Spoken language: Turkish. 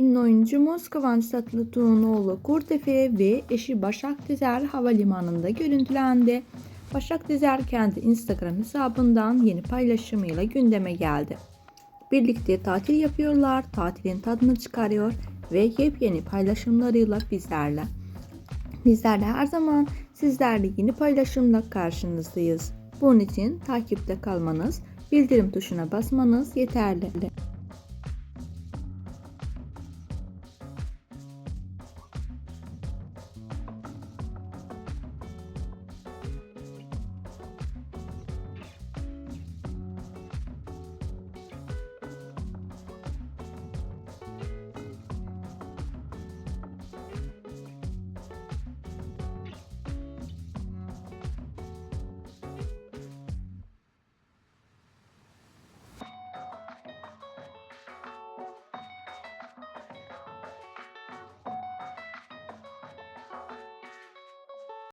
Ünlü oyuncumuz Kıvanç Tatlıtuğ'un oğlu Kurtefe ve eşi Başak Dizer havalimanında görüntülendi. Başak Dizer kendi Instagram hesabından yeni paylaşımıyla gündeme geldi. Birlikte tatil yapıyorlar, tatilin tadını çıkarıyor ve yepyeni paylaşımlarıyla bizlerle. Bizler de her zaman sizlerle yeni paylaşımla karşınızdayız. Bunun için takipte kalmanız, bildirim tuşuna basmanız yeterli.